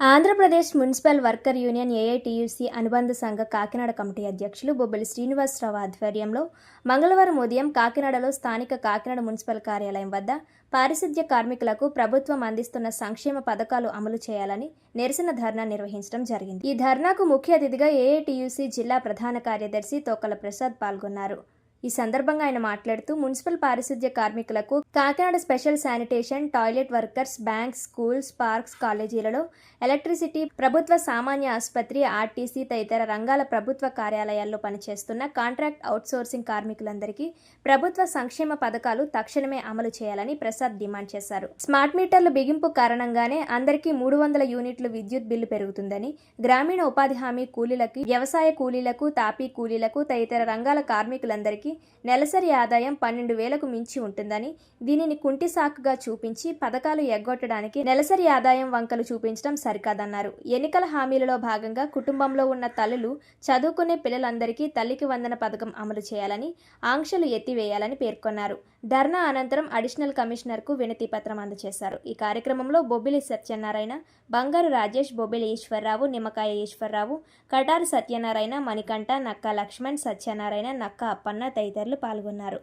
Andhra Pradesh municipal worker union AITUC అనుబంధ సంఘ Kakinada committee అధ్యక్షులు బొబ్బిలి శ్రీనివాసరావు ఆధ్వర్యంలో మంగళవారం ఉదయం కాకినాడలో స్థానిక కాకినాడ మున్సిపల్ కార్యాలయం వద్ద పారిశుద్ధ్య కార్మికులకు ప్రభుత్వం అందిస్తున్న సంక్షేమ పథకాలు అమలు చేయాలని నిరసన ధర్నా నిర్వహించడం జరిగింది. ఈ ధర్నాకు ముఖ్య అతిథిగా ఏఐటియుసి జిల్లా ప్రధాన కార్యదర్శి తోకల ప్రసాద్ పాల్గొన్నారు. ఈ సందర్భంగా ఆయన మాట్లాడుతూ మున్సిపల్ పారిశుద్ధ్య కార్మికులకు Kakinada special sanitation toilet workers banks schools parks కాలేజీలలో ఎలక్ట్రిసిటీ ప్రభుత్వ సామాన్య ఆసుపత్రి ఆర్టీసీ తదితర రంగాల ప్రభుత్వ కార్యాలయాల్లో పనిచేస్తున్న కాంట్రాక్ట్ అవుట్సోర్సింగ్ కార్మికులందరికీ ప్రభుత్వ సంక్షేమ పథకాలు తక్షణమే అమలు చేయాలని ప్రసాద్ డిమాండ్ చేశారు. స్మార్ట్ మీటర్ల బిగింపు కారణంగానే అందరికీ మూడు వందల యూనిట్లు విద్యుత్ బిల్లు పెరుగుతుందని గ్రామీణ ఉపాధి హామీ కూలీలకి వ్యవసాయ కూలీలకు తాపీ కూలీలకు తదితర రంగాల కార్మికులందరికీ నెలసరి ఆదాయం పన్నెండు వేలకు మించి ఉంటుందని దీనిని కుంటి సాకుగా చూపించి పథకాలు ఎగ్గొట్టడానికి నెలసరి ఆదాయం వంకలు చూపించడం సరికాదన్నారు. ఎన్నికల హామీలలో భాగంగా కుటుంబంలో ఉన్న తల్లులు చదువుకునే పిల్లలందరికీ తల్లికి వందన పథకం అమలు చేయాలని ఆంక్షలు ఎత్తివేయాలని పేర్కొన్నారు. ధర్నా అనంతరం అడిషనల్ కమిషనర్కు వినతి పత్రం అందజేశారు. ఈ కార్యక్రమంలో బొబ్బిలి సత్యనారాయణ బంగారు రాజేష్ బొబ్బిలి ఈశ్వరరావు నిమ్మకాయ ఈశ్వరరావు కటారు సత్యనారాయణ మణికంఠ నక్క లక్ష్మణ్ సత్యనారాయణ నక్క అప్పన్న తదితరులు పాల్గొన్నారు.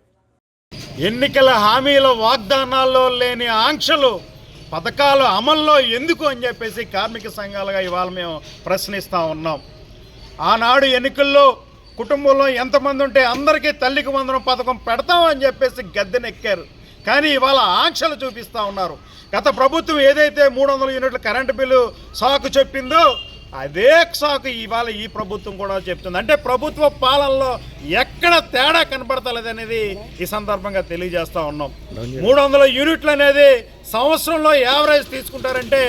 ఎన్నికల హామీల వాగ్దానాల్లో లేని ఆంక్షలు పథకాలు అమల్లో ఎందుకు అని చెప్పేసి కార్మిక సంఘాలుగా ఇవాళ మేము ప్రశ్నిస్తూ ఉన్నాం. ఆనాడు ఎన్నికల్లో కుటుంబంలో ఎంతమంది ఉంటే అందరికీ తల్లికి వందనం పథకం పెడతామని చెప్పేసి గద్దెనెక్కారు. కానీ ఇవాళ ఆంక్షలు చూపిస్తూ ఉన్నారు. గత ప్రభుత్వం ఏదైతే మూడు వందల యూనిట్ల కరెంటు బిల్లు సాకు చెప్పిందో అదే సాకు ఇవాళ ఈ ప్రభుత్వం కూడా చెప్తుంది. అంటే ప్రభుత్వ పాలనలో ఎక్కడ తేడా కనపడతలేదు అనేది ఈ సందర్భంగా తెలియజేస్తా ఉన్నాం. మూడు వందల యూనిట్లు అనేది సంవత్సరంలో యావరేజ్ తీసుకుంటారంటే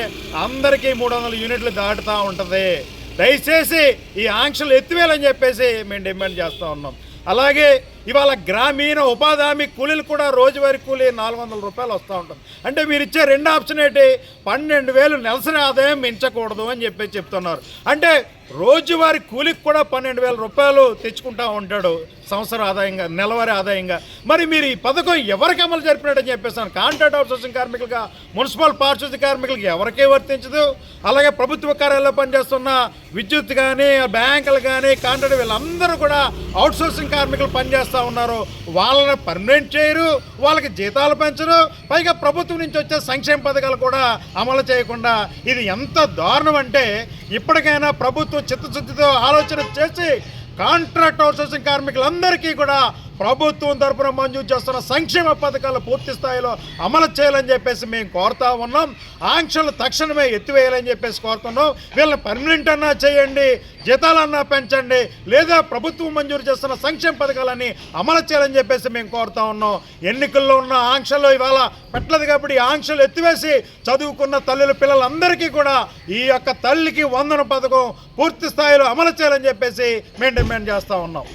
అందరికీ మూడు వందల యూనిట్లు దాటుతూ ఉంటుంది. దయచేసి ఈ ఆంక్షలు ఎత్తివేయాలని చెప్పేసి మేము డిమాండ్ చేస్తూ ఉన్నాం. అలాగే ఇవాళ గ్రామీణ ఉపాధి హామీ కూలీలు కూడా రోజువారీ కూలీ నాలుగు వందల రూపాయలు వస్తూ ఉంటుంది. అంటే మీరు ఇచ్చే రెండు ఆప్షన్ ఏంటి? పన్నెండు వేలు నెలసరి ఆదాయం మించకూడదు అని చెప్పి చెప్తున్నారు. అంటే రోజువారీ కూలికి కూడా పన్నెండు వేల రూపాయలు తెచ్చుకుంటా ఉంటాడు. సంవత్సరం ఆదాయంగా నెలవారీ ఆదాయంగా. మరి మీరు ఈ పథకం ఎవరికి అమలు జరిపినట్టని చెప్పేసాను కాంట్రాక్ట్ అవుట్సోర్సింగ్ కార్మికులుగా మున్సిపల్ పారిశుద్ధ్య కార్మికులకి ఎవరికే వర్తించదు. అలాగే ప్రభుత్వ కార్యాలయంలో పనిచేస్తున్న విద్యుత్ కానీ బ్యాంకులు కానీ కాంట్రాక్ట్ వీళ్ళందరూ కూడా అవుట్సోర్సింగ్ కార్మికులు పనిచేస్తూ ఉన్నారు. వాళ్ళని పర్మనెంట్ చేయరు వాళ్ళకి జీతాలు పెంచరు. పైగా ప్రభుత్వం నుంచి వచ్చే సంక్షేమ పథకాలు కూడా అమలు చేయకుండా ఇది ఎంత దారుణం అంటే ఇప్పటికైనా ప్రభుత్వం చిత్తశుద్ధితో ఆలోచన చేసి కాంట్రాక్ట్ అవుట్సోర్సింగ్ కార్మికులందరికీ కూడా ప్రభుత్వం తరపున మంజూరు చేస్తున్న సంక్షేమ పథకాలు పూర్తి స్థాయిలో అమలు చేయాలని చెప్పేసి మేము కోరుతా ఉన్నాం. ఆంక్షలు తక్షణమే ఎత్తివేయాలని చెప్పేసి కోరుతున్నాం. వీళ్ళని పర్మనెంట్ అన్నా చేయండి జీతాలన్నా పెంచండి లేదా ప్రభుత్వం మంజూరు చేస్తున్న సంక్షేమ పథకాలన్నీ అమలు చేయాలని చెప్పేసి మేము కోరుతా ఉన్నాం. ఎన్నికల్లో ఉన్న ఆంక్షలు ఇవాళ పెట్టలేదు కాబట్టి ఆంక్షలు ఎత్తివేసి చదువుకున్న తల్లుల పిల్లలందరికీ కూడా ఈ యొక్క తల్లికి వందన పథకం పూర్తి స్థాయిలో అమలు చేయాలని చెప్పేసి మేము డిమాండ్ చేస్తూ ఉన్నాం.